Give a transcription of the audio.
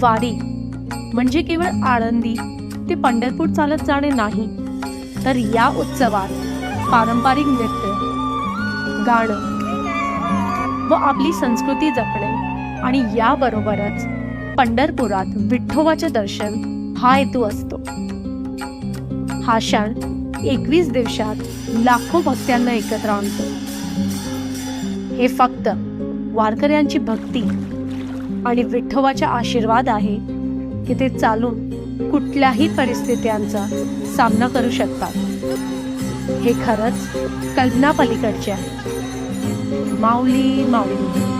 वारी म्हणजे केवळ आळंदी ते पंढरपूर चालत जाणे नाही. तर या उत्सवात पारंपरिक नृत्य गाणं व आपली संस्कृती जपणे आणि याबरोबरच पंढरपुरात विठ्ठोबाचे दर्शन हा हेतू असतो. हा क्षण एकवीस दिवसात लाखो भक्तांना एकत्र आणतो. हे फक्त वारकऱ्यांची भक्ती आणि विठ्ठोबाचा आशीर्वाद आहे की ते चालून कुठल्याही परिस्थित्यांचा सामना करू शकतात. हे खरंच कल्पना पलीकडचे आहे. माऊली माऊली.